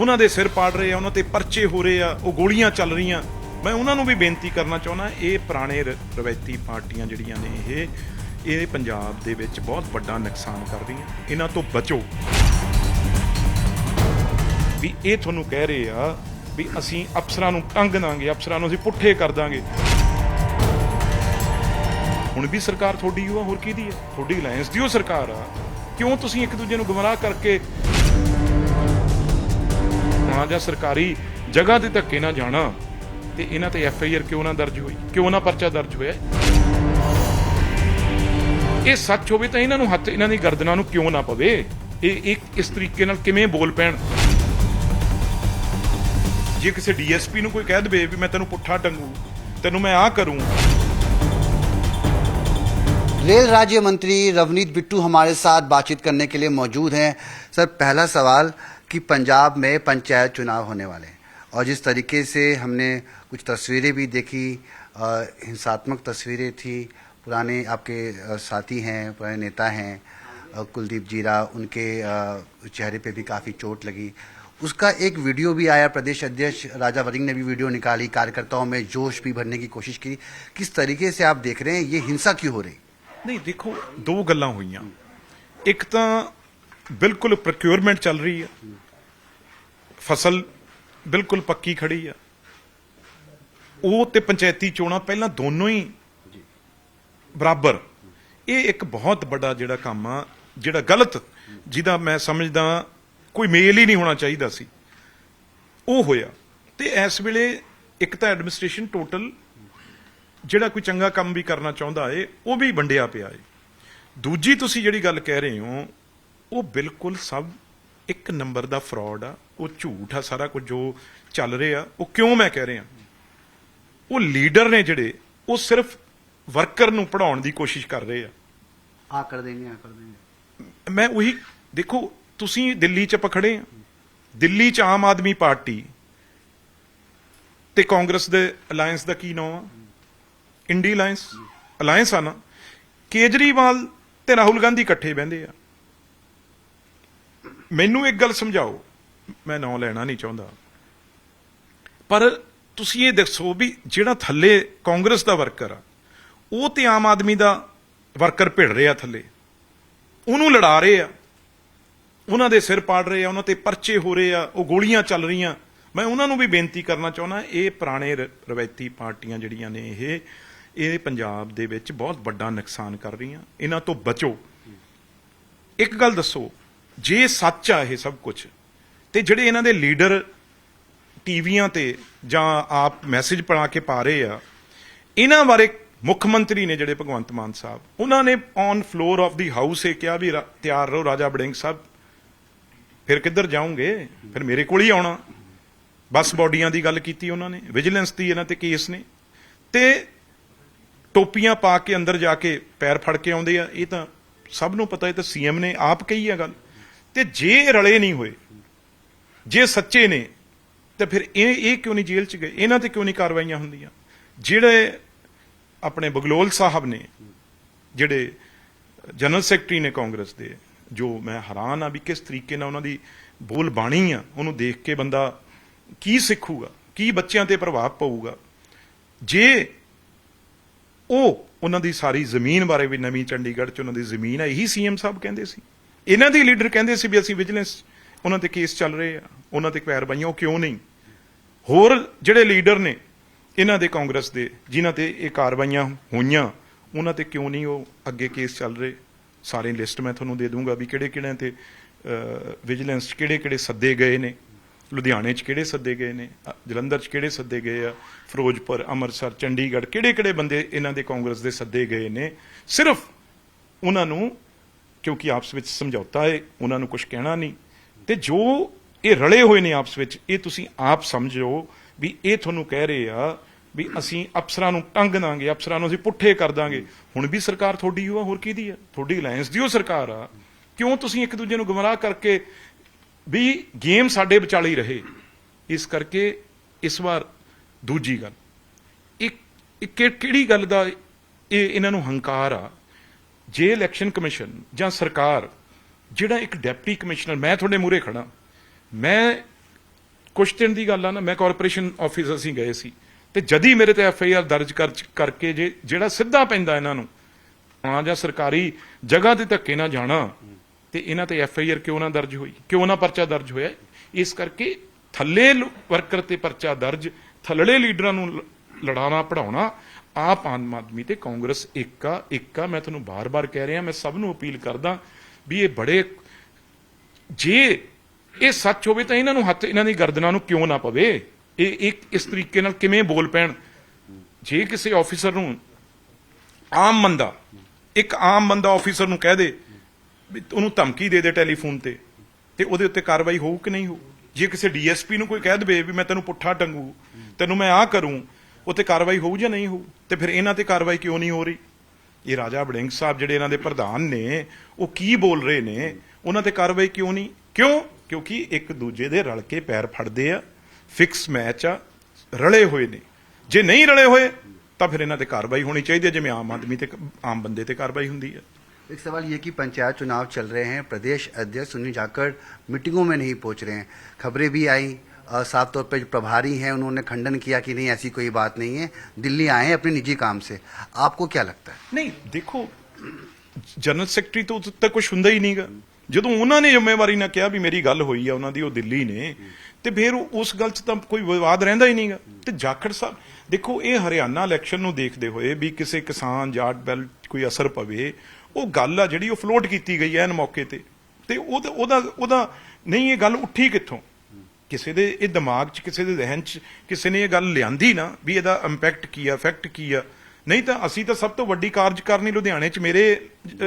ਉਹਨਾਂ ਦੇ ਸਿਰ ਪਾੜ ਰਹੇ ਆ, ਉਹਨਾਂ ਤੇ ਪਰਚੇ ਹੋ ਰਹੇ ਆ, ਉਹ ਗੋਲੀਆਂ ਚੱਲ ਰਹੀਆਂ। ਮੈਂ ਉਹਨਾਂ ਨੂੰ ਵੀ ਬੇਨਤੀ ਕਰਨਾ ਚਾਹੁੰਦਾ, ਇਹ ਪੁਰਾਣੇ ਰ- ਰਵਾਇਤੀ ਪਾਰਟੀਆਂ ਜਿਹੜੀਆਂ ਨੇ ਇਹ ਇਹ ਪੰਜਾਬ ਦੇ ਵਿੱਚ ਬਹੁਤ ਵੱਡਾ ਨੁਕਸਾਨ ਕਰ ਰਹੀਆਂ। ਇਹਨਾਂ ਤੋਂ ਬਚੋ। ਵੀ ਇਹ ਤੁਹਾਨੂੰ ਕਹਿ ਰਹੇ ਆ ਵੀ ਅਸੀਂ ਅਫਸਰਾਂ ਨੂੰ ਟੰਗ ਦਾਂਗੇ ਅਫਸਰਾਂ ਨੂੰ ਅਸੀਂ ਪੁੱਠੇ ਕਰ ਦਾਂਗੇ। ਹੁਣ ਵੀ ਸਰਕਾਰ ਤੁਹਾਡੀ ਓ ਆ, ਹੋਰ ਕਿਹਦੀ ਹੈ ਤੁਹਾਡੀ ਅਲਾਈਅੰਸ ਦੀ ਉਹ ਸਰਕਾਰ ਆ। ਕਿਉਂ ਤੁਸੀਂ ਇੱਕ ਦੂਜੇ ਨੂੰ ਗੁੰਮਰਾਹ ਕਰਕੇ ਹਾਂ ਜਾਂ ਸਰਕਾਰੀ ਜਗ੍ਹਾ ਤੇ ਧੱਕੇ ਨਾ ਜਾਣਾ ਤੇ ਇਹਨਾਂ ਤੇ ਐਫ ਆਈ ਆਰ ਕਿਉਂ ਨਾ ਦਰਜ ਹੋਈ ਕਿਉਂ ਨਾ ਪਰਚਾ ਦਰਜ ਹੋਇਆ ਇਹ ਸੱਚ ਹੋਵੇ ਤਾਂ ਇਹਨਾਂ ਨੂੰ ਹੱਥ ਇਹਨਾਂ ਦੀ ਗਰਦਨਾਂ ਨੂੰ ਕਿਉਂ ਨਾ ਪਵੇ ਇਹ ਇੱਕ ਇਸ ਤਰੀਕੇ ਨਾਲ ਕਿਵੇਂ ਬੋਲ ਪੈਣ ਜੇ ਕਿਸੇ ਡੀਐਸਪੀ ਨੂੰ ਕੋਈ ਕਹਿ ਦੇਵੇ ਵੀ ਮੈਂ ਤੈਨੂੰ ਪੁੱਠਾ ਟੰਗੂ ਤੈਨੂੰ ਮੈਂ ਆਹ ਕਰੂੰ रेल राज्य मंत्री रवनीत बिट्टू हमारे साथ बातचीत करने के लिए मौजूद हैं सर पहला सवाल कि पंजाब में पंचायत चुनाव होने वाले हैं। और जिस तरीके से हमने कुछ तस्वीरें भी देखी हिंसात्मक तस्वीरें थी, पुराने आपके साथी हैं, पुराने नेता हैं कुलदीप जीरा, उनके चेहरे पे भी काफ़ी चोट लगी। उसका एक वीडियो भी आया, प्रदेश अध्यक्ष राजा वरिंग ने भी वीडियो निकाली, कार्यकर्ताओं में जोश भी भरने की कोशिश की। किस तरीके से आप देख रहे हैं, ये हिंसा क्यों हो रही? नहीं, देखो, दो गल् हुई। एक तो बिल्कुल प्रोक्योरमेंट चल रही है। ਫਸਲ ਬਿਲਕੁਲ ਪੱਕੀ ਖੜੀ ਆ। ਉਹ ਤੇ ਪੰਚਾਇਤੀ ਚੋਣਾਂ ਪਹਿਲਾਂ ਦੋਨੋਂ ਹੀ ਬਰਾਬਰ। ਇਹ ਇੱਕ ਬਹੁਤ ਵੱਡਾ ਜਿਹੜਾ ਕੰਮ ਆ, ਜਿਹੜਾ ਗਲਤ, ਜਿਹਦਾ ਮੈਂ ਸਮਝਦਾ ਕੋਈ ਮੇਲ ਹੀ ਨਹੀਂ ਹੋਣਾ ਚਾਹੀਦਾ ਸੀ। ਉਹ ਹੋਇਆ। ਤੇ ਇਸ ਵੇਲੇ ਇੱਕ ਤਾਂ ਐਡਮਿਨਿਸਟ੍ਰੇਸ਼ਨ ਟੋਟਲ ਜਿਹੜਾ ਕੋਈ ਚੰਗਾ ਕੰਮ ਵੀ ਕਰਨਾ ਚਾਹੁੰਦਾ ਏ, ਉਹ ਵੀ ਵੰਡਿਆ ਪਿਆ ਏ। ਦੂਜੀ ਤੁਸੀਂ ਜਿਹੜੀ ਗੱਲ ਕਹਿ ਰਹੇ ਹੋ, ਉਹ ਬਿਲਕੁਲ ਸਭ ਇੱਕ ਨੰਬਰ ਦਾ ਫਰਾਡ ਆ ਉਹ ਝੂਠ ਆ ਸਾਰਾ ਕੁਝ ਜੋ ਚੱਲ ਰਿਹਾ ਉਹ ਕਿਉਂ ਮੈਂ ਕਹਿ ਰਿਹਾ? ਉਹ ਲੀਡਰ ਨੇ ਜਿਹੜੇ ਉਹ ਸਿਰਫ ਵਰਕਰ ਨੂੰ ਪੜਾਉਣ ਦੀ ਕੋਸ਼ਿਸ਼ ਕਰ ਰਹੇ ਆ। ਆ ਕਰ ਦੇਂਗੇ ਆ ਕਰ ਦੇਂਗੇ ਮੈਂ ਉਹੀ ਦੇਖੋ ਤੁਸੀਂ ਦਿੱਲੀ 'ਚ ਪਖੜੇ ਆ। ਦਿੱਲੀ 'ਚ ਆਮ ਆਦਮੀ ਪਾਰਟੀ ਤੇ ਕਾਂਗਰਸ ਦੇ ਅਲਾਈਅੰਸ ਦਾ ਕੀ ਨਾਮ ਆ? ਇੰਡੀ ਅਲਾਈਅੰਸ ਅਲਾਈਅੰਸ ਆ ਨਾ। ਕੇਜਰੀਵਾਲ ਤੇ ਰਾਹੁਲ ਗਾਂਧੀ ਇਕੱਠੇ ਬਹਿੰਦੇ ਆ। ਮੈਨੂੰ ਇੱਕ ਗੱਲ ਸਮਝਾਓ। ਮੈਂ ਨਾਂ ਲੈਣਾ ਨਹੀਂ ਚਾਹੁੰਦਾ। ਪਰ ਤੁਸੀਂ ਇਹ ਦੱਸੋ ਵੀ ਜਿਹੜਾ ਥੱਲੇ ਕਾਂਗਰਸ ਦਾ ਵਰਕਰ ਆ, ਉਹ ਤੇ ਆਮ ਆਦਮੀ ਦਾ ਵਰਕਰ ਭਿੜ ਰਿਹਾ ਥੱਲੇ। ਉਹਨੂੰ ਲੜਾ ਰਹੇ ਆ। ਉਹਨਾਂ ਦੇ ਸਿਰ ਪਾੜ ਰਹੇ ਆ, ਉਹਨਾਂ ਤੇ ਪਰਚੇ ਹੋ ਰਹੇ ਆ, ਉਹ ਗੋਲੀਆਂ ਚੱਲ ਰਹੀਆਂ। ਮੈਂ ਉਹਨਾਂ ਨੂੰ ਵੀ ਬੇਨਤੀ ਕਰਨਾ ਚਾਹੁੰਦਾ, ਇਹ ਪੁਰਾਣੇ ਰ- ਰਵਾਇਤੀ ਪਾਰਟੀਆਂ ਜਿਹੜੀਆਂ ਨੇ ਇਹ ਇਹ ਪੰਜਾਬ ਦੇ ਵਿੱਚ ਬਹੁਤ ਵੱਡਾ ਨੁਕਸਾਨ ਕਰ ਰਹੀਆਂ। ਇਹਨਾਂ ਤੋਂ ਬਚੋ। ਇੱਕ ਗੱਲ ਦੱਸੋ ਜੇ ਸੱਚ ਆ ਇਹ ਸਭ ਕੁਝ ਤੇ ਜਿਹੜੇ ਇਹਨਾਂ ਦੇ ਲੀਡਰ ਟੀਵੀਆਂ ਤੇ ਜਾਂ ਆਪ ਮੈਸੇਜ ਪੜਾ ਕੇ ਪਾ ਰਹੇ ਆ, ਇਹਨਾਂ ਬਾਰੇ ਮੁੱਖ ਮੰਤਰੀ ਨੇ ਜਿਹੜੇ ਭਗਵੰਤ ਮਾਨ ਸਾਹਿਬ, ਉਹਨਾਂ ਨੇ on floor of the house ਇਹ ਕਿਹਾ ਵੀ ਰਾ- ਤਿਆਰ ਰਹੋ ਰਾਜਾ ਬੜਿੰਗ ਸਾਹਿਬ। ਫਿਰ ਕਿੱਧਰ ਜਾਓਗੇ? ਫਿਰ ਮੇਰੇ ਕੋਲ ਹੀ ਆਉਣਾ। ਬਸ ਬਾਡੀਆਂ ਦੀ ਗੱਲ ਕੀਤੀ ਉਹਨਾਂ ਨੇ ਵਿਜੀਲੈਂਸ ਦੀ ਇਹਨਾਂ ਤੇ ਕੇਸ ਨੇ। ਤੇ ਟੋਪੀਆਂ ਪਾ ਕੇ ਅੰਦਰ ਜਾ ਕੇ ਪੈਰ ਫੜ ਕੇ ਆਉਂਦੇ ਆ। ਇਹ ਤਾਂ ਸਭ ਨੂੰ ਪਤਾ, ਇਹ ਤਾਂ ਸੀਐਮ ਨੇ ਆਪ ਕਹੀ ਆ ਗੱਲ। ਤੇ ਜੇ ਰਲੇ ਨਹੀਂ ਹੋਏ, ਜੇ ਸੱਚੇ ਨੇ, ਤੇ ਫਿਰ ਇਹ ਇਹ ਕਿਉਂ ਨਹੀਂ ਜੇਲ੍ਹ 'ਚ ਗਏ? ਇਹਨਾਂ ਤੇ ਕਿਉਂ ਨਹੀਂ ਕਾਰਵਾਈਆਂ ਹੁੰਦੀਆਂ? ਜਿਹੜੇ ਆਪਣੇ ਬਗਲੋਲ ਸਾਹਿਬ ਨੇ, ਜਿਹੜੇ ਜਨਰਲ ਸੈਕਟਰੀ ਨੇ ਕਾਂਗਰਸ ਦੇ, ਜੋ ਮੈਂ ਹੈਰਾਨ ਆ ਵੀ ਕਿਸ ਤਰੀਕੇ ਨਾਲ ਉਹਨਾਂ ਦੀ ਬੋਲ ਬਾਣੀ ਆ, ਉਹਨੂੰ ਦੇਖ ਕੇ ਬੰਦਾ ਕੀ ਸਿੱਖੂਗਾ, ਕੀ ਬੱਚਿਆਂ ਤੇ ਪ੍ਰਭਾਵ ਪਊਗਾ? ਜੇ ਉਹ ਉਹਨਾਂ ਦੀ ਸਾਰੀ ਜ਼ਮੀਨ ਬਾਰੇ ਵੀ ਨਵੀਂ ਚੰਡੀਗੜ੍ਹ 'ਚ ਉਹਨਾਂ ਦੀ ਜ਼ਮੀਨ ਹੈ ਇਹੀ ਸੀਐਮ ਸਾਹਿਬ ਕਹਿੰਦੇ ਸੀ। ਇਹਨਾਂ ਦੇ ਲੀਡਰ ਕਹਿੰਦੇ ਸੀ ਵੀ ਅਸੀਂ ਵਿਜੀਲੈਂਸ, ਉਹਨਾਂ ਤੇ ਕੇਸ ਚੱਲ ਰਹੇ ਆ, ਉਹਨਾਂ ਤੇ ਕਾਰਵਾਈਆਂ ਉਹ ਕਿਉਂ ਨਹੀਂ? ਹੋਰ ਜਿਹੜੇ ਲੀਡਰ ਨੇ, ਇਹਨਾਂ ਦੇ ਕਾਂਗਰਸ ਦੇ, ਜਿਨ੍ਹਾਂ ਤੇ ਇਹ ਕਾਰਵਾਈਆਂ ਹੋਈਆਂ, ਉਹਨਾਂ ਤੇ ਕਿਉਂ ਨਹੀਂ ਉਹ ਅੱਗੇ ਕੇਸ ਚੱਲ ਰਹੇ? ਸਾਰੇ ਲਿਸਟ ਮੈਂ ਤੁਹਾਨੂੰ ਦੇ ਦੂੰਗਾ ਵੀ ਕਿਹੜੇ ਕਿਹੜਿਆਂ ਤੇ ਵਿਜੀਲੈਂਸ 'ਚ ਕਿਹੜੇ ਕਿਹੜੇ ਸੱਦੇ ਗਏ ਨੇ, ਲੁਧਿਆਣੇ 'ਚ ਕਿਹੜੇ ਸੱਦੇ ਗਏ ਨੇ ਜਲੰਧਰ 'ਚ ਕਿਹੜੇ ਸੱਦੇ ਗਏ ਆ, ਫਿਰੋਜ਼ਪੁਰ, ਅੰਮ੍ਰਿਤਸਰ, ਚੰਡੀਗੜ੍ਹ ਕਿਹੜੇ ਕਿਹੜੇ ਬੰਦੇ ਇਹਨਾਂ ਦੇ ਕਾਂਗਰਸ ਦੇ ਸੱਦੇ ਗਏ ਨੇ? ਸਿਰਫ ਉਹਨਾਂ ਨੂੰ ਕਿਉਂਕਿ ਆਪਸ ਵਿੱਚ ਸਮਝੌਤਾ ਹੈ, ਉਹਨਾਂ ਨੂੰ ਕੁਝ ਕਹਿਣਾ ਨਹੀਂ। ਤੇ ਜੋ ਇਹ ਰਲੇ ਹੋਏ ਨੇ ਆਪਸ ਵਿੱਚ, ਇਹ ਤੁਸੀਂ ਆਪ ਸਮਝੋ ਵੀ ਇਹ ਤੁਹਾਨੂੰ ਕਹਿ ਰਹੇ ਆ ਵੀ ਅਸੀਂ ਅਫਸਰਾਂ ਨੂੰ ਟੰਗ ਦਾਂਗੇ, ਅਫਸਰਾਂ ਨੂੰ ਅਸੀਂ ਪੁੱਠੇ ਕਰ ਦਾਂਗੇ। ਹੁਣ ਵੀ ਸਰਕਾਰ ਤੁਹਾਡੀ ਓ ਆ ਹੋਰ ਕਿਹਦੀ ਆ? ਤੁਹਾਡੀ ਅਲਾਈਅੰਸ ਦੀ ਉਹ ਸਰਕਾਰ ਆ। ਕਿਉਂ ਤੁਸੀਂ ਇੱਕ ਦੂਜੇ ਨੂੰ ਗੁੰਮਰਾਹ ਕਰਕੇ ਵੀ ਗੇਮ ਸਾਡੇ ਵਿਚਾਲੇ ਹੀ ਰਹੇ? ਇਸ ਕਰਕੇ ਇਸ ਵਾਰ ਦੂਜੀ ਗੱਲ। ਇੱਕ ਕਿਹੜੀ ਗੱਲ ਦਾ ਇਹ ਇਹਨਾਂ ਨੂੰ ਹੰਕਾਰ ਆ? ਜੇ ਇਲੈਕਸ਼ਨ ਕਮਿਸ਼ਨ ਜਾਂ ਸਰਕਾਰ, ਜਿਹੜਾ ਇੱਕ ਡਿਪਟੀ ਕਮਿਸ਼ਨਰ, ਮੈਂ ਤੁਹਾਡੇ ਮੂਹਰੇ ਖੜਾ ਮੈਂ ਕੁਛ ਦਿਨ ਦੀ ਗੱਲ ਆ ਨਾ, ਮੈਂ ਕਾਰਪੋਰੇਸ਼ਨ ਆਫਿਸ ਅਸੀਂ ਗਏ ਸੀ। ਤੇ ਜਦੀ ਮੇਰੇ ਤੇ ਐਫ ਆਈ ਆਰ ਦਰਜ ਕਰ, ਕਰਕੇ ਜੇ, ਜਿਹੜਾ ਸਿੱਧਾ ਪੈਂਦਾ ਇਹਨਾਂ ਨੂੰ, ਹਾਂ ਜਾਂ ਸਰਕਾਰੀ ਜਗ੍ਹਾ ਤੇ ਧੱਕੇ ਨਾ ਜਾਣਾ, ਤੇ ਇਹਨਾਂ ਤੇ ਐਫ ਆਈ ਆਰ ਕਿਉਂ ਨਾ ਦਰਜ ਹੋਈ? ਕਿਉਂ ਨਾ ਪਰਚਾ ਦਰਜ ਹੋਇਆ? ਇਸ ਕਰਕੇ ਥੱਲੇ ਵਰਕਰ ਤੇ ਪਰਚਾ ਦਰਜ, ਥੱਲੜੇ ਲੀਡਰਾਂ ਨੂੰ ਲ- ਲੜਾਉਣਾ ਪੜਾਉਣਾ ਆਪ ਆਮ ਆਦਮੀ ਤੇ ਕਾਂਗਰਸ ਇੱਕ ਆ ਇੱਕ ਆ ਮੈਂ ਤੁਹਾਨੂੰ ਬਾਰ-ਬਾਰ ਕਹਿ ਰਿਹਾ, ਮੈਂ ਸਭ ਨੂੰ ਅਪੀਲ ਕਰਦਾ ਵੀ ਇਹ ਬੜੇ, ਜੇ ਇਹ ਸੱਚ ਹੋਵੇ ਤਾਂ ਇਹਨਾਂ ਨੂੰ ਹੱਥ, ਇਹਨਾਂ ਦੀ ਗਰਦਨਾਂ ਨੂੰ ਕਿਉਂ ਨਾ ਪਵੇ? ਇਹ ਇੱਕ ਇਸ ਤਰੀਕੇ ਨਾਲ ਕਿਵੇਂ ਬੋਲ ਪੈਣ? ਜੇ ਕਿਸੇ ਆਫੀਸਰ ਨੂੰ ਆਮ ਬੰਦਾ, ਇੱਕ ਆਮ ਬੰਦਾ ਆਫੀਸਰ ਨੂੰ ਕਹਿ ਦੇ ਵੀ ਉਹਨੂੰ ਧਮਕੀ ਦੇ ਦੇ ਟੈਲੀਫੋਨ ਤੇ ਤੇ ਉਹਦੇ ਉੱਤੇ ਕਾਰਵਾਈ ਹੋਊ ਕਿ ਨਹੀਂ ਹੋਊ? ਜੇ ਕਿਸੇ ਡੀਐਸਪੀ ਨੂੰ ਕੋਈ ਕਹਿ ਦੇਵੇ ਵੀ ਮੈਂ ਤੈਨੂੰ ਪੁੱਠਾ ਟੰਗੂ, ਤੈਨੂੰ ਮੈਂ ਆਹ ਕਰੂੰ ਉੱਤੇ ਕਾਰਵਾਈ ਹੋਊ ਜਾਂ ਨਹੀਂ ਹੋਊ ਤੇ ਫਿਰ ਇਹਨਾਂ ਤੇ ਕਾਰਵਾਈ ਕਿਉਂ ਨਹੀਂ ਹੋ ਰਹੀ ਇਹ ਰਾਜਾ ਵੜਿੰਗ ਸਾਹਿਬ ਜਿਹੜੇ ਇਹਨਾਂ ਦੇ ਪ੍ਰਧਾਨ ਨੇ ਉਹ ਕੀ ਬੋਲ ਰਹੇ ਨੇ ਉਹਨਾਂ ਤੇ ਕਾਰਵਾਈ ਕਿਉਂ ਨਹੀਂ ਕਿਉਂ ਕਿਉਂਕਿ ਇੱਕ ਦੂਜੇ ਦੇ ਰਲ ਕੇ ਪੈਰ ਫੜਦੇ ਆ ਫਿਕਸ ਮੈਚ ਆ ਰਲੇ ਹੋਏ ਨੇ ਜੇ ਨਹੀਂ ਰਲੇ ਹੋਏ ਤਾਂ ਫਿਰ ਇਹਨਾਂ ਤੇ ਕਾਰਵਾਈ ਹੋਣੀ ਚਾਹੀਦੀ ਹੈ ਜਿਵੇਂ ਆਮ ਆਦਮੀ ਤੇ ਆਮ ਬੰਦੇ ਤੇ ਕਾਰਵਾਈ ਹੁੰਦੀ ਹੈ एक सवाल ये कि पंचायत चुनाव चल रहे हैं प्रदेश अध्यक्ष सुनील जाखड़ मीटिंगों में नहीं पहुंच रहे हैं खबरें भी आई और साफ तौर पर जो प्रभारी हैं उन्होंने खंडन किया कि नहीं ऐसी कोई बात नहीं है दिल्ली आए हैं अपने निजी काम से आपको क्या लगता है ਨਹੀਂ ਦੇਖੋ ਜਨਰਲ ਸੈਕਟਰੀ ਤੋਂ ਤਾਂ ਕੁਝ ਹੁੰਦਾ ਹੀ ਨਹੀਂਗਾ ਜਦੋਂ ਉਹਨਾਂ ਨੇ ਜ਼ਿੰਮੇਵਾਰੀ ਨਾਲ ਕਿਹਾ ਵੀ ਮੇਰੀ ਗੱਲ ਹੋਈ ਆ ਉਹਨਾਂ ਦੀ ਉਹ ਦਿੱਲੀ ਨੇ ਤੇ ਫਿਰ ਉਹ- ਉਸ ਗੱਲ 'ਚ ਤਾਂ ਕੋਈ ਵਿਵਾਦ ਰਹਿੰਦਾ ਹੀ ਨਹੀਂਗਾ ਤੇ ਜਾਖੜ ਸਾਹਿਬ ਦੇਖੋ ਇਹ ਹਰਿਆਣਾ ਇਲੈਕਸ਼ਨ ਨੂੰ ਦੇਖਦੇ ਹੋਏ ਵੀ ਕਿਸੇ ਕਿਸਾਨ ਜਾਟ ਬੈਲ ਕੋਈ ਅਸਰ ਪਵੇ ਉਹ ਗੱਲ ਆ ਜਿਹੜੀ ਉਹ ਫਲੋਟ ਕੀਤੀ ਗਈ ਐ ਐਨ ਮੌਕੇ ਤੇ ਤੇ ਉਹਦਾ ਉਹਦਾ ਉਹਦਾ ਨਹੀਂ ਇਹ ਗੱਲ ਉੱਠੀ ਕਿੱਥੋਂ ਕਿਸੇ ਦੇ, ਇਹ ਦਿਮਾਗ 'ਚ, ਕਿਸੇ ਦੇ ਜ਼ਿਹਨ 'ਚ ਕਿਸੇ ਨੇ ਇਹ ਗੱਲ ਲਿਆਂਦੀ ਨਾ ਵੀ ਇਹਦਾ ਇੰਪੈਕਟ ਕੀ ਆ ਇਫੈਕਟ ਕੀ ਆ। ਨਹੀਂ ਤਾਂ ਅਸੀਂ ਤਾਂ ਸਭ ਤੋਂ ਵੱਡੀ ਕਾਰਜਕਾਰਨੀ ਲੁਧਿਆਣੇ 'ਚ, ਮੇਰੇ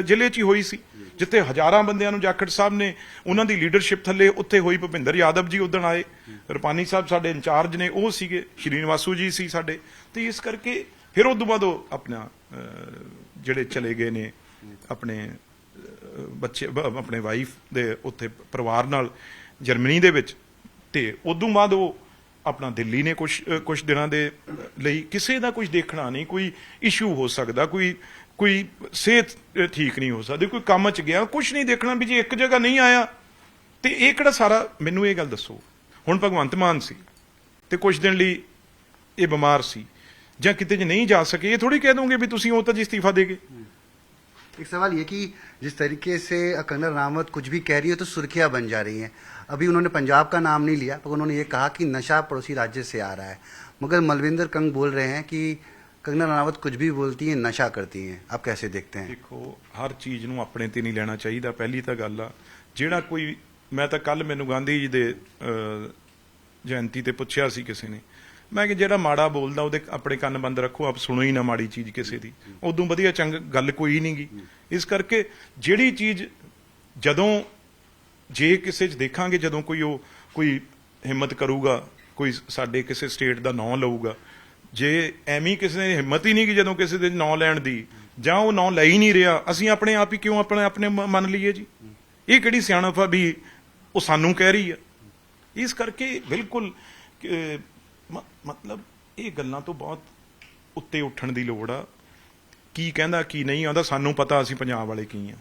ਜ਼ਿਲ੍ਹੇ 'ਚ ਹੀ ਹੋਈ ਸੀ, ਜਿੱਥੇ ਹਜ਼ਾਰਾਂ ਬੰਦਿਆਂ ਨੂੰ ਜਾਖੜ ਸਾਹਿਬ ਨੇ ਉਹਨਾਂ ਦੀ ਲੀਡਰਸ਼ਿਪ ਥੱਲੇ ਉੱਥੇ ਹੋਈ, ਭੁਪਿੰਦਰ ਯਾਦਵ ਜੀ ਉਦਣ ਆਏ, ਰਪਾਨੀ ਸਾਹਿਬ ਸਾਡੇ ਇੰਚਾਰਜ ਨੇ, ਉਹ ਸੀਗੇ, ਸ਼੍ਰੀਨਿਵਾਸੂ ਜੀ ਸੀ ਸਾਡੇ। ਤੇ ਇਸ ਕਰਕੇ ਫਿਰ ਉਦੋਂ ਬਾਅਦ ਉਹ ਆਪਣਾ ਜਿਹੜੇ ਚਲੇ ਗਏ ਨੇ, ਆਪਣੇ ਬੱਚੇ ਆਪਣੇ ਵਾਈਫ ਦੇ ਉੱਥੇ ਪਰਿਵਾਰ ਨਾਲ ਜਰਮਨੀ ਦੇ ਵਿੱਚ। ਤੇ ਉਦੋਂ ਬਾਅਦ ਉਹ ਆਪਣਾ ਦਿੱਲੀ ਨੇ ਕੁਝ ਕੁਝ ਦਿਨਾਂ ਦੇ ਲਈ ਕਿਸੇ ਦਾ ਕੁਝ ਦੇਖਣਾ ਨਹੀਂ, ਕੋਈ ਇਸ਼ੂ ਹੋ ਸਕਦਾ, ਕੋਈ ਕੋਈ ਸਿਹਤ ਠੀਕ ਨਹੀਂ ਹੋ ਸਕਦੀ, ਕੋਈ ਕੰਮ 'ਚ ਗਿਆ ਕੁਝ ਨਹੀਂ ਦੇਖਣਾ ਵੀ ਜੇ ਇੱਕ ਜਗ੍ਹਾ ਨਹੀਂ ਆਇਆ, ਤੇ ਇਹ ਕਿਹੜਾ ਸਾਰਾ, ਮੈਨੂੰ ਇਹ ਗੱਲ ਦੱਸੋ। ਹੁਣ ਭਗਵੰਤ ਮਾਨ ਸੀ, ਤੇ ਕੁਝ ਦਿਨ ਲਈ ਇਹ ਬਿਮਾਰ ਸੀ, ਜਾਂ ਕਿਤੇ ਜੇ ਨਹੀਂ ਜਾ ਸਕੇ, ਇਹ ਥੋੜੀ ਕਹਿ ਦੋਗੇ ਵੀ ਤੁਸੀਂ ਉਹ ਤਾਂ ਜੀ ਅਸਤੀਫਾ ਦੇ ਗਏ। एक सवाल ये कि जिस तरीके से कंगना रावत कुछ भी कह रही है तो सुर्खियां बन जा रही हैं अभी उन्होंने पंजाब का नाम नहीं लिया पर उन्होंने ये कहा कि नशा पड़ोसी राज्य से आ रहा है मगर मलविंदर कंग बोल रहे हैं कि कंगना रावत कुछ भी बोलती हैं नशा करती हैं आप कैसे देखते हैं ਦੇਖੋ ਹਰ ਚੀਜ਼ ਨੂੰ ਆਪਣੇ ਤੇ ਨਹੀਂ ਲੈਣਾ ਚਾਹੀਦਾ ਪਹਿਲੀ ਤਾਂ ਗੱਲ ਆ ਜਿਹੜਾ ਕੋਈ ਮੈਂ ਤਾਂ ਕੱਲ ਮੈਨੂੰ ਗਾਂਧੀ ਜੀ ਦੇ ਅਹ, ਜਯੰਤੀ ਤੇ ਪੁੱਛਿਆ ਸੀ ਕਿਸੇ ਨੇ ਮੈਂ ਕਿ ਜਿਹੜਾ ਮਾੜਾ ਬੋਲਦਾ, ਉਹਦੇ ਆਪਣੇ ਕੰਨ ਬੰਦ ਰੱਖੋ, ਆਪ ਸੁਣੋ ਹੀ ਨਾ ਮਾੜੀ ਚੀਜ਼ ਕਿਸੇ ਦੀ। ਉਦੋਂ ਵਧੀਆ ਚੰਗ ਗੱਲ ਕੋਈ ਨਹੀਂਗੀ ਇਸ ਕਰਕੇ ਜਿਹੜੀ ਚੀਜ਼ ਜਦੋਂ, ਜੇ ਕਿਸੇ 'ਚ ਦੇਖਾਂਗੇ, ਜਦੋਂ ਕੋਈ ਉਹ, ਕੋਈ ਹਿੰਮਤ ਕਰੂਗਾ, ਕੋਈ ਸਾਡੇ ਕਿਸੇ ਸਟੇਟ ਦਾ ਨਾਂ ਲਊਗਾ, ਜੇ ਐਵੇਂ ਕਿਸੇ ਨੇ ਹਿੰਮਤ ਹੀ ਨਹੀਂ ਕਿ ਜਦੋਂ ਕਿਸੇ ਦੇ ਨਾਂ ਲੈਣ ਦੀ, ਜਾਂ ਉਹ ਨਾਂ ਲੈ ਹੀ ਨਹੀਂ ਰਿਹਾ, ਅਸੀਂ ਆਪਣੇ ਆਪ ਹੀ ਕਿਉਂ ਆਪਣੇ ਆਪਣੇ ਮ- ਮੰਨ ਲਈਏ ਜੀ? ਇਹ ਕਿਹੜੀ ਸਿਆਣਪ ਆ ਵੀ ਉਹ ਸਾਨੂੰ ਕਹਿ ਰਹੀ ਆ? ਇਸ ਕਰਕੇ ਬਿਲਕੁਲ ਮ ਮਤਲਬ ਇਹ ਗੱਲਾਂ ਤੋਂ ਬਹੁਤ ਉੱਤੇ ਉੱਠਣ ਦੀ ਲੋੜ ਆ। ਕੀ ਕਹਿੰਦਾ ਕੀ ਨਹੀਂ ਆਉਂਦਾ ਸਾਨੂੰ ਪਤਾ ਅਸੀਂ ਪੰਜਾਬ ਵਾਲੇ ਕੀ ਆ।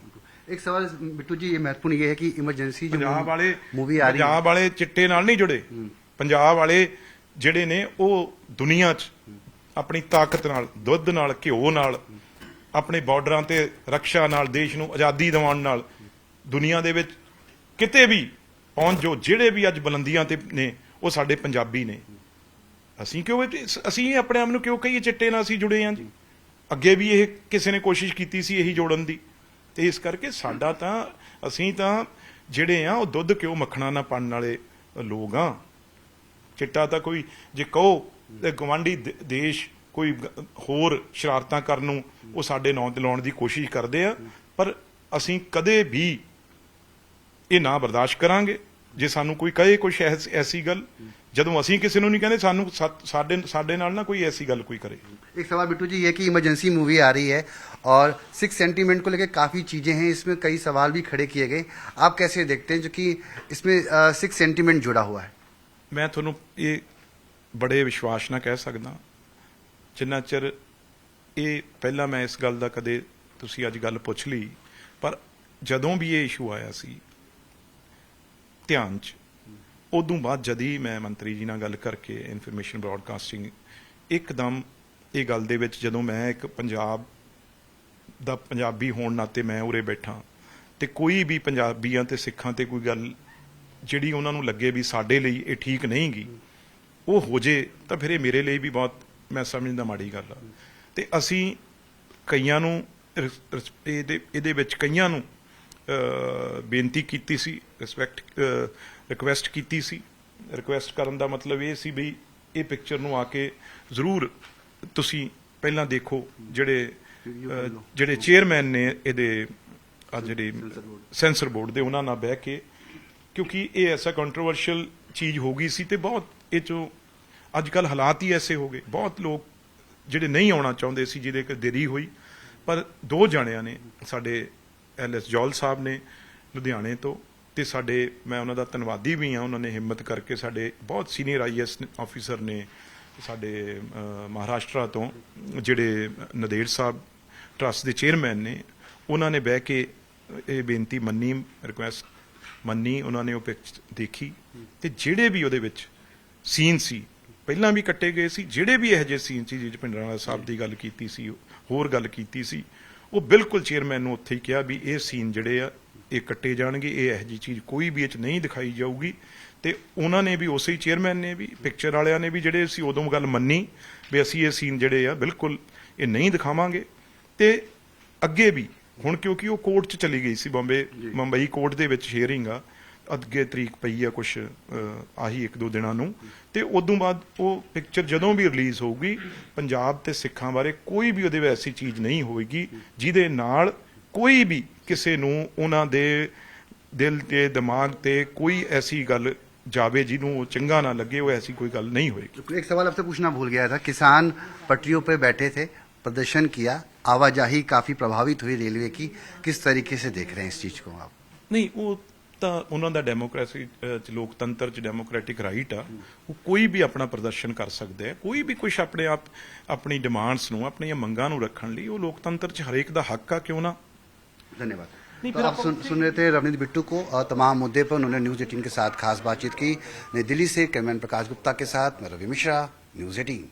ਇੱਕ ਸਵਾਲ ਬਿੱਟੂ ਜੀ ਇਹ ਮਹੱਤਵਪੂਰਨ ਇਹ ਹੈ ਕਿ ਇਮਰਜੈਂਸੀ ਜੋ ਪੰਜਾਬ ਵਾਲੇ ਮੂਵੀ ਆ ਰਹੀ ਹੈ। ਪੰਜਾਬ ਵਾਲੇ ਚਿੱਟੇ ਨਾਲ ਨਹੀਂ ਜੁੜੇ। ਪੰਜਾਬ ਵਾਲੇ ਜਿਹੜੇ ਨੇ ਉਹ ਦੁਨੀਆ 'ਚ ਆਪਣੀ ਤਾਕਤ ਨਾਲ ਦੁੱਧ ਨਾਲ ਘਿਓ ਨਾਲ ਆਪਣੇ ਬਾਰਡਰਾਂ ਤੇ ਰੱਖਿਆ ਨਾਲ ਦੇਸ਼ ਨੂੰ ਆਜ਼ਾਦੀ ਦਿਵਾਉਣ ਨਾਲ ਦੁਨੀਆ ਦੇ ਵਿੱਚ ਕਿਤੇ ਵੀ ਪਹੁੰਚ ਜੋ ਜਿਹੜੇ ਵੀ ਅੱਜ ਬੁਲੰਦੀਆਂ ਤੇ ਨੇ ਉਹ ਸਾਡੇ ਪੰਜਾਬੀ ਨੇ। ਅਸੀਂ ਕਿਉਂ ਇਹ- ਅਸੀਂ ਆਪਣੇ ਆਪ ਨੂੰ ਕਿਉਂ ਕਹੀਏ ਚਿੱਟੇ ਨਾਲ ਅਸੀਂ ਜੁੜੇ ਹਾਂ ਜੀ? ਅੱਗੇ ਵੀ ਇਹ ਕਿਸੇ ਨੇ ਕੋਸ਼ਿਸ਼ ਕੀਤੀ ਸੀ ਇਹੀ ਜੋੜਨ ਦੀ। ਤੇ ਇਸ ਕਰਕੇ ਸਾਡਾ ਤਾਂ ਅਸੀਂ ਤਾਂ ਜਿਹੜੇ ਆ, ਉਹ ਦੁੱਧ ਕਿਉਂ ਮੱਖਣਾ ਨਾ ਪਾਣ ਵਾਲੇ ਲੋਕ ਆ? ਚਿੱਟਾ ਤਾਂ ਕੋਈ ਜੇ ਕਹੋ ਤੇ ਗਵਾਂਢੀ ਦ- ਦੇਸ਼ ਕੋਈ ਹੋਰ ਸ਼ਰਾਰਤਾਂ ਕਰਨ ਨੂੰ ਉਹ ਸਾਡੇ ਨਾਂ ਤੇ ਲਾਉਣ ਦੀ ਕੋਸ਼ਿਸ਼ ਕਰਦੇ ਆ, ਪਰ ਅਸੀਂ ਕਦੇ ਵੀ ਇਹ ਨਾ ਬਰਦਾਸ਼ਤ ਕਰਾਂਗੇ। ਜੇ ਸਾਨੂੰ ਕੋਈ ਕਹੇ ਕੁਝ ਐਸੀ ਗੱਲ ਜਦੋਂ ਅਸੀਂ ਕਿਸੇ ਨੂੰ ਨਹੀਂ ਕਹਿੰਦੇ ਸਾਨੂੰ ਸਾ- ਸਾਡੇ ਸਾਡੇ ਨਾਲ ਨਾ ਕੋਈ ਐਸੀ ਗੱਲ ਕੋਈ ਕਰੇ एक सवाल बिट्टू जी ये कि इमरजेंसी मूवी आ रही है और सिक्स सेंटीमेंट को लेकर काफी चीजें हैं इसमें कई सवाल भी खड़े किए गए आप कैसे देखते हैं जो कि इसमें सिक्स सेंटीमेंट जुड़ा हुआ है ਮੈਂ ਤੁਹਾਨੂੰ ਇਹ ਬੜੇ ਵਿਸ਼ਵਾਸ ਨਾਲ ਕਹਿ ਸਕਦਾ ਜਿੰਨਾ ਚਿਰ ਇਹ ਪਹਿਲਾਂ ਮੈਂ ਇਸ ਗੱਲ ਦਾ ਕਦੇ ਤੁਸੀਂ ਅੱਜ ਗੱਲ ਪੁੱਛ ਲਈ ਪਰ ਜਦੋਂ ਵੀ ਇਹ ਇਸ਼ੂ ਆਇਆ ਸੀ ਧਿਆਨ 'ਚ ਉਦੋਂ ਬਾਅਦ ਜਦੀ ਮੈਂ ਮੰਤਰੀ ਜੀ ਨਾਲ ਗੱਲ ਕਰਕੇ ਇਨਫੋਰਮੇਸ਼ਨ ਬ੍ਰਾਡਕਾਸਟਿੰਗ ਇੱਕਦਮ ਇਹ ਗੱਲ ਦੇ ਵਿੱਚ ਜਦੋਂ ਮੈਂ ਇੱਕ ਪੰਜਾਬ ਦਾ ਪੰਜਾਬੀ ਹੋਣ ਨਾਤੇ ਮੈਂ ਉਰੇ ਬੈਠਾ, ਤੇ ਕੋਈ ਵੀ ਪੰਜਾਬੀਆਂ ਤੇ ਸਿੱਖਾਂ ਤੇ ਕੋਈ ਗੱਲ ਜਿਹੜੀ ਉਹਨਾਂ ਨੂੰ ਲੱਗੇ ਵੀ ਸਾਡੇ ਲਈ ਇਹ ਠੀਕ ਨਹੀਂ ਗੀ ਉਹ ਹੋ ਜੇ ਤਾਂ ਫਿਰ ਇਹ ਮੇਰੇ ਲਈ ਵੀ ਬਹੁਤ, ਮੈਂ ਸਮਝਦਾ ਮਾੜੀ ਗੱਲ ਆ। ਤੇ ਅਸੀਂ ਕਈਆਂ ਨੂੰ ਇਹਦੇ ਇਹਦੇ ਵਿੱਚ ਕਈਆਂ ਨੂੰ ਬੇਨਤੀ ਕੀਤੀ ਸੀ ਰਿਸਪੈਕਟ ਰਿਕੁਐਸਟ ਕੀਤੀ ਸੀ। ਰਿਕੁਐਸਟ ਕਰਨ ਦਾ ਮਤਲਬ ਇਹ ਸੀ ਵੀ ਇਹ ਪਿਕਚਰ ਨੂੰ ਆ ਕੇ ਜ਼ਰੂਰ ਤੁਸੀਂ ਪਹਿਲਾਂ ਦੇਖੋ ਜਿਹੜੇ ਜਿਹੜੇ ਚੇਅਰਮੈਨ ਨੇ ਇਹਦੇ ਆ ਜਿਹੜੇ ਸੈਂਸਰ ਬੋਰਡ ਦੇ ਉਹਨਾਂ ਨਾਲ ਬਹਿ ਕੇ ਕਿਉਂਕਿ ਇਹ ਐਸਾ ਕੰਟਰੋਵਰਸ਼ੀਅਲ ਚੀਜ਼ ਹੋ ਗਈ ਸੀ ਤੇ ਬਹੁਤ ਇਹ ਚੋਂ ਅੱਜ ਕੱਲ ਹਾਲਾਤ ਹੀ ਐਸੇ ਹੋ ਗਏ। ਬਹੁਤ ਲੋਕ ਜਿਹੜੇ ਨਹੀਂ ਆਉਣਾ ਚਾਹੁੰਦੇ ਸੀ ਜਿਹਦੇ ਕਿ ਦੇਰੀ ਹੋਈ ਪਰ ਦੋ ਜਣਿਆਂ ਨੇ ਸਾਡੇ ਐਲਐਸ ਜੌਲ ਸਾਹਿਬ ਨੇ ਲੁਧਿਆਣੇ ਤੋਂ ਤੇ ਸਾਡੇ, ਮੈਂ ਉਹਨਾਂ ਦਾ ਧੰਨਵਾਦੀ ਵੀ ਹਾਂ, ਉਹਨਾਂ ਨੇ ਹਿੰਮਤ ਕਰਕੇ ਸਾਡੇ ਬਹੁਤ ਸੀਨੀਅਰ ਆਈਐਸ ਆਫੀਸਰ ਨੇ ਸਾਡੇ ਮਹਾਰਾਸ਼ਟਰ ਤੋਂ ਜਿਹੜੇ ਨਦੇੜ ਸਾਹਿਬ ਟਰਸਟ ਦੇ ਚੇਅਰਮੈਨ ਨੇ, ਉਹਨਾਂ ਨੇ ਬਹਿ ਕੇ ਇਹ ਬੇਨਤੀ ਮੰਨੀ ਰਿਕੁਐਸਟ ਮੰਨੀ, ਉਹਨਾਂ ਨੇ ਉਹ ਪਿਕਚ ਦੇਖੀ ਤੇ ਜਿਹੜੇ ਵੀ ਉਹਦੇ ਵਿੱਚ ਸੀਨ ਸੀ, ਪਹਿਲਾਂ ਵੀ ਕੱਟੇ ਗਏ ਸੀ, ਜਿਹੜੇ ਵੀ ਇਹੋ ਜਿਹੇ ਸੀਨ ਸੀ ਜਿਹਦੇ ਪਿੰਡਰਾਲਾ ਸਾਹਿਬ ਦੀ ਗੱਲ ਕੀਤੀ ਸੀ, ਹੋਰ ਗੱਲ ਕੀਤੀ ਸੀ ਉਹ ਬਿਲਕੁਲ ਚੇਅਰਮੈਨ ਨੂੰ ਉੱਥੇ ਹੀ ਕਿਹਾ ਵੀ ਇਹ ਸੀਨ ਜਿਹੜੇ ਆ ਇਹ ਕੱਟੇ ਜਾਣਗੇ ਇਹ ਇਹੋ ਜਿਹੀ ਚੀਜ਼ ਕੋਈ ਵੀ ਇਹ ਚ ਨਹੀਂ ਦਿਖਾਈ ਜਾਊਗੀ। ਤੇ ਉਹਨਾਂ ਨੇ ਵੀ ਉਸੇ ਹੀ ਚੇਅਰਮੈਨ ਨੇ ਵੀ ਪਿਕਚਰ ਵਾਲਿਆਂ ਨੇ ਵੀ ਜਿਹੜੇ ਸੀ ਉਦੋਂ ਗੱਲ ਮੰਨੀ ਵੀ ਅਸੀਂ ਇਹ ਸੀਨ ਜਿਹੜੇ ਆ ਬਿਲਕੁਲ ਇਹ ਨਹੀਂ ਦਿਖਾਵਾਂਗੇ। ਤੇ ਅੱਗੇ ਵੀ ਹੁਣ ਕਿਉਂਕਿ ਉਹ ਕੋਰਟ 'ਚ ਚਲੀ ਗਈ ਸੀ ਬੰਬੇ ਮੁੰਬਈ ਕੋਰਟ ਦੇ ਵਿੱਚ ਹੀਅਰਿੰਗ ਆ ਅੱਗੇ ਤਰੀਕ ਪਈ ਆ ਕੁਝ ਆਹੀ ਇੱਕ ਦੋ ਦਿਨਾਂ ਨੂੰ ਤੇ ਉਦੋਂ ਬਾਅਦ ਉਹ ਪਿਕਚਰ ਜਦੋਂ ਵੀ ਰਿਲੀਜ਼ ਹੋਊਗੀ ਪੰਜਾਬ ਤੇ ਸਿੱਖਾਂ ਬਾਰੇ ਕੋਈ ਵੀ ਉਹਦੇ ਵਿੱਚ ਐਸੀ ਚੀਜ਼ ਨਹੀਂ ਹੋਏਗੀ ਜਿਹਦੇ ਨਾਲ ਕੋਈ ਵੀ ਕਿਸੇ ਨੂੰ ਉਹਨਾਂ ਦੇ ਦਿਲ ਤੇ ਦਿਮਾਗ ਤੇ ਕੋਈ ਐਸੀ ਗੱਲ ਜਾਵੇ ਜਿਹਨੂੰ ਉਹ ਚੰਗਾ ਨਾ ਲੱਗੇ ਉਹ ਐਸੀ ਕੋਈ ਗੱਲ ਨਹੀਂ ਹੋਏਗੀ एक सवाल आपसे पूछना भूल गया था किसान पटरियों पे बैठे थे प्रदर्शन किया आवाजाही काफी प्रभावित हुई रेलवे की किस तरीके से देख रहे हैं इस चीज को आप ਨਹੀਂ ਉਹ ਤਾਂ ਉਹਨਾਂ ਦਾ ਡੈਮੋਕ੍ਰੇਸੀ ਅਹ, ਚ ਲੋਕਤੰਤਰ ਚ ਡੈਮੋਕ੍ਰੈਟਿਕ ਰਾਈਟ ਆ ਉਹ ਕੋਈ ਵੀ ਆਪਣਾ ਪ੍ਰਦਰਸ਼ਨ ਕਰ ਸਕਦਾ ਹੈ ਕੋਈ ਵੀ ਕੁਝ ਆਪਣੇ ਆਪ ਆਪਣੀ ਡਿਮਾਂਡਸ ਨੂੰ ਆਪਣੀਆਂ ਮੰਗਾਂ ਨੂੰ ਰੱਖਣ ਲਈ ਉਹ ਲੋਕਤੰਤਰ ਚ ਹਰੇਕ ਦਾ ਹੱਕ ਆ ਕਿਉਂ ਨਾ धन्यवाद नहीं, तो फिर आप आपको- सुन, सुन रहे थे रवनीत बिट्टू को और तमाम मुद्दे पर उन्होंने न्यूज एटीन के साथ खास बातचीत की नई दिल्ली से कैमरामैन प्रकाश गुप्ता के साथ मैं रवि मिश्रा न्यूज एटीन